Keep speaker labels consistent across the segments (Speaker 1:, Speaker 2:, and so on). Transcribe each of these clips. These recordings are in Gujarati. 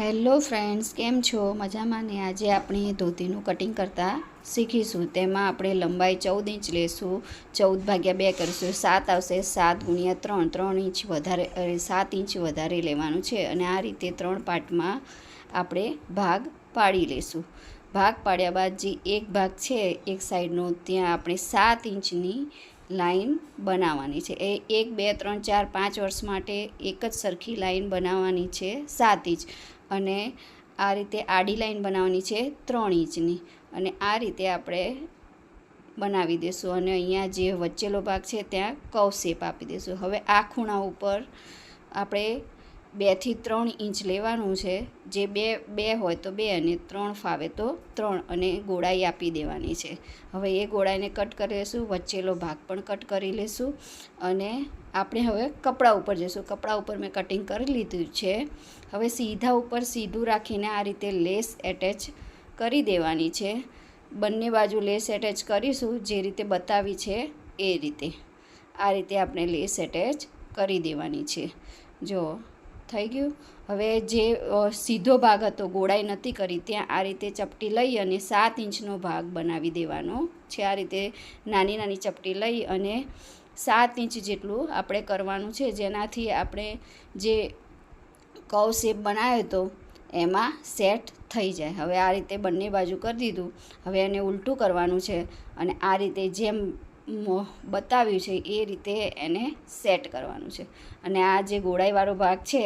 Speaker 1: હેલો ફ્રેન્ડ્સ, કેમ છો? મજામાં ને? આજે આપણે ધોતીનું કટિંગ કરતાં શીખીશું. તેમાં આપણે લંબાઈ ચૌદ ઇંચ લેશું, ચૌદ ભાગ્યા બે કરીશું. સાત આવશે સાત ગુણ્યા ત્રણ. ત્રણ ઇંચ વધારે સાત ઇંચ વધારે લેવાનું છે. અને આ રીતે ત્રણ પાર્ટમાં આપણે ભાગ પાડી લેશું. ભાગ પાડ્યા બાદ જે એક ભાગ છે, એક સાઈડનો, ત્યાં આપણે સાત ઇંચની લાઈન બનાવવાની છે. એ એક, બે, ત્રણ, ચાર, પાંચ વર્ષ માટે એક જ સરખી લાઈન બનાવવાની છે સાત ઇંચ. અને આ રીતે આડી લાઈન બનાવવાની છે ત્રણ ઇંચની. અને આ રીતે આપણે બનાવી દઈશું અને અહીંયા જે વચ્ચેલો ભાગ છે ત્યાં કવ શેપ આપી દઈશું હવે આ ખૂણા ઉપર આપણે બેથી ત્રણ ઇંચ લેવાનું છે. જે બે બે હોય તો બે અને ત્રણ ફાવે તો ત્રણ અને ગોળાઈ આપી દેવાની છે. હવે એ ગોળાઈને કટ કરી લઈશું વચ્ચેલો ભાગ પણ કટ કરી લઈશું અને આપણે હવે કપડાં ઉપર જઈશું. કપડા ઉપર મેં કટિંગ કરી લીધું છે. હવે સીધા ઉપર સીધું રાખીને આ રીતે લેસ એટેચ કરી દેવાની છે. બંને બાજુ લેસ એટેચ કરીશું. જે રીતે બતાવી છે એ રીતે. આ રીતે આપણે લેસ એટેચ કરી દેવાની છે. જો, થઈ ગયું? હવે જે સીધો ભાગ હતો, ગોળાઈ નથી કરી, ત્યાં આ રીતે ચપટી લઈ અને સાત ઇંચનો ભાગ બનાવી દેવાનો છે. આ રીતે નાની નાની ચપટી લઈ અને સાત ઇંચ જેટલું આપણે કરવાનું છે. જેનાથી આપણે જે કવ શેપ બનાવ્યો હતો એમાં સેટ થઈ જાય. હવે આ રીતે બંને બાજુ કરી દીધું. હવે એને ઉલટું કરવાનું છે અને આ રીતે જેમ બતાવ્યું છે એ રીતે એને સેટ કરવાનું છે. અને આ જે ગોળાઈવાળો ભાગ છે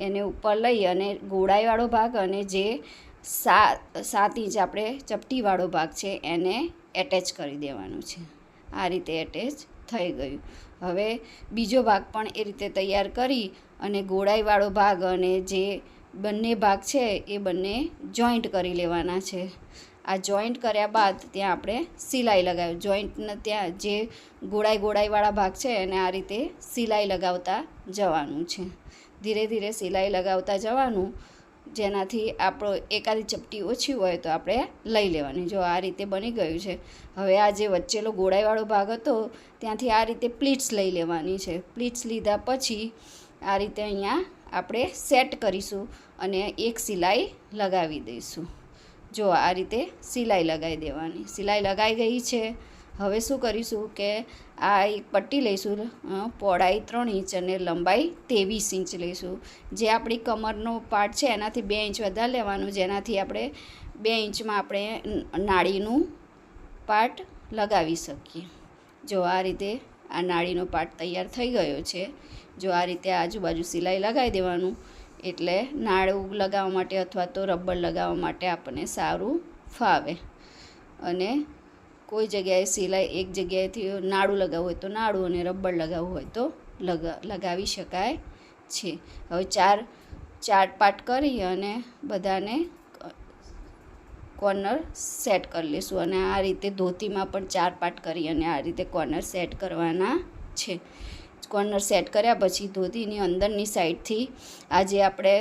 Speaker 1: એને ઉપર લઈ અને ગોળાઈવાળો ભાગ અને જે સાત સાત ઇંચ આપણે ચપટીવાળો ભાગ છે એને એટેચ કરી દેવાનું છે. આ રીતે એટેચ થઈ ગયું. હવે બીજો ભાગ પણ એ રીતે તૈયાર કરી અને ગોળાઈવાળો ભાગ અને જે બંને ભાગ છે એ બંને જોઈન્ટ કરી લેવાના છે. આ જોઈન્ટ કર્યા બાદ ત્યાં આપણે સિલાઈ લગાવ્યું જોઈન્ટને ત્યાં જે ગોળાઈ ગોળાઈવાળા ભાગ છે એને આ રીતે સિલાઈ લગાવતા જવાનું છે. ધીરે ધીરે સિલાઈ લગાવતા જવાનું જેનાથી આપણો એકાદી ચપટી ઓછી હોય તો આપણે લઈ લેવાની. જો આ રીતે બની ગયું છે. હવે આ જે વચ્ચેલો ગોળાઈવાળો ભાગ હતો, ત્યાંથી આ રીતે પ્લીટ્સ લઈ લેવાની છે. પ્લીટ્સ લીધા પછી આ રીતે અહીંયા આપણે સેટ કરીશું અને એક સિલાઈ લગાવી દઈશું. જો આ રીતે સિલાઈ લગાવી દેવાની. સિલાઈ લગાઈ ગઈ છે. હવે શું કરીશું કે આ એક પટ્ટી લઈશું પહોળાઈ ત્રણ ઇંચ અને લંબાઈ ત્રેવીસ ઇંચ લઈશું. જે આપણી કમરનો પાર્ટ છે, એનાથી બે ઇંચ વધારે લેવાનું, જેનાથી આપણે બે ઇંચમાં આપણે નાળીનું પાર્ટ લગાવી શકીએ. જો આ રીતે આ નાળીનો પાર્ટ તૈયાર થઈ ગયો છે, જો આ રીતે આજુબાજુ સિલાઈ લગાવી દેવાનું, એટલે નાળું લગાવવા માટે અથવા તો રબર લગાવવા માટે આપણને સારું ફાવે. અને કોઈ જગ્યાએ સિલાઈ એક જગ્યાએથી નાળું લગાવવું હોય તો નાળું અને રબર લગાવવું હોય તો લગાવી શકાય છે. હવે ચાર ચાર પાર્ટ કરી અને બધાને કોર્નર સેટ કરી લઈશું અને આ રીતે ધોતીમાં પણ ચાર પાર્ટ કરી અને આ રીતે કોર્નર સેટ કરવાના છે. કોર્નર સેટ કર્યા પછી ધોતીની અંદરની સાઈડથી આજે આપણે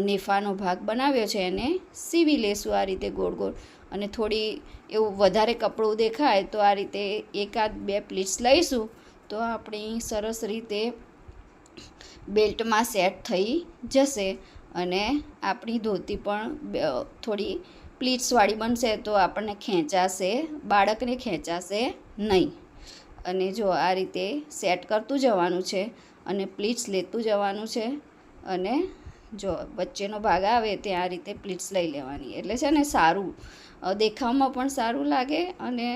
Speaker 1: નેફાનો ભાગ બનાવ્યો છે એને સીવી લેશું આ રીતે ગોળ ગોળ અને થોડી એવું વધારે કપડું દેખાય તો આ રીતે એકાદ બે પ્લીટ્સ લઈશું. તો આપણી સરસ રીતે બેલ્ટમાં સેટ થઈ જશે અને આપણી ધોતી પણ થોડી પ્લીટ્સવાળી બનશે તો આપણને ખેંચાશે, બાળકને ખેંચાશે નહીં. અને જો આ રીતે સેટ કરતું જવાનું છે અને પ્લીટ્સ લેતું જવાનું છે અને જો વચ્ચેનો ભાગ આવે ત્યાં આ રીતે પ્લીટ્સ લઈ લેવાની. એટલે છે ને સારું. દેખાવમાં પણ સારું લાગે અને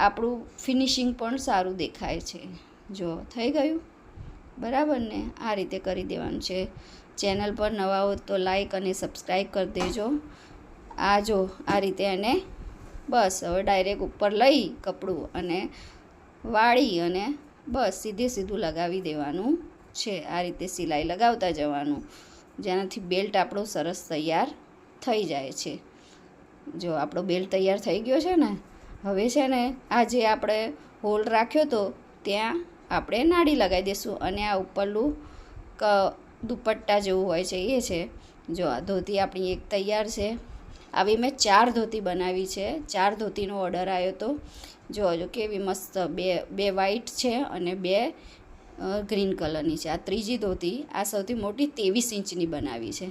Speaker 1: આપણું ફિનિશિંગ પણ સારું દેખાય છે. જો, થઈ ગયું? બરાબર ને? આ રીતે કરી દેવાનું છે. ચેનલ પર નવા હો તો લાઈક અને સબસ્ક્રાઈબ કરી દેજો. આ જો, આ રીતે એને બસ હવે ડાયરેક્ટ ઉપર લઈ કપડું અને વાળી અને બસ સીધે સીધું લગાવી દેવાનું છે. આ રીતે સિલાઈ લગાવતા જવાનું. જેનાથી બેલ્ટ આપણો સરસ તૈયાર થઈ જાય છે. જો આપણો બેલ્ટ તૈયાર થઈ ગયો છે ને, હવે છે ને આ જે આપણે હોલ રાખ્યો તો ત્યાં આપણે નાડી લગાવી દઈશું અને આ ઉપરનું ક દુપટ્ટા જેવું હોય છે, એ છે. જો આ ધોતી આપણી એક તૈયાર છે. આવી મેં ચાર ધોતી બનાવી છે. ચાર ધોતીનો ઓર્ડર આવ્યો તો, જો જો કેવી મસ્ત બે બે વ્હાઈટ છે અને બે ગ્રીન કલરની છે. આ ત્રીજી ધોતી આ સૌથી મોટી ત્રેવીસ ઇંચની બનાવી છે.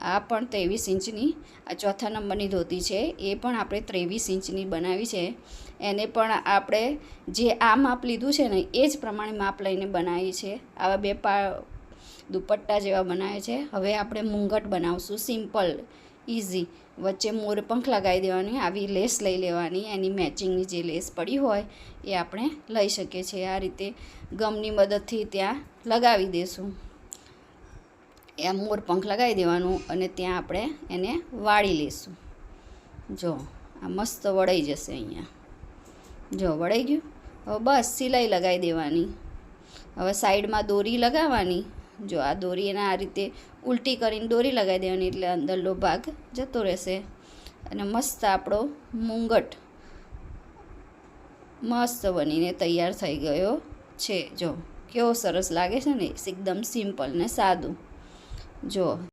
Speaker 1: આ પણ ત્રેવીસ ઇંચની, આ ચોથા નંબરની ધોતી છે. એ પણ આપણે ત્રેવીસ ઇંચની બનાવી છે. એને પણ આપણે જે આ માપ લીધું છે ને, એ જ પ્રમાણે માપ લઈને બનાવી છે. આવા બે પા, દુપટ્ટા જેવા બનાવે છે. હવે આપણે મુંગટ બનાવશું. સિમ્પલ ઇઝી વચ્ચે મોરપંખ લગાવી દેવાની, આવી લેસ લઈ લેવાની, એની મેચિંગની જે લેસ પડી હોય એ આપણે લઈ શકીએ છીએ. આ રીતે ગમની મદદથી ત્યાં લગાવી દઈશું એ મોરપંખ લગાવી દેવાનું અને ત્યાં આપણે એને વાળી લઈશું જો, આ મસ્ત વળાઈ જશે અહીંયા. જો, વળાઈ ગયું? હવે બસ સિલાઈ લગાવી દેવાની. હવે સાઈડમાં દોરી લગાવવાની. જો આ દોરી એને આ રીતે ઉલટી કરીને દોરી લગાવી દેવાની એટલે અંદરનો ભાગ જતો રહેશે. અને મસ્ત આપણો મુંગટ મસ્ત બનીને તૈયાર થઈ ગયો છે. જો કેવો સરસ લાગે છે ને, એકદમ સિમ્પલ ને સાદું. જો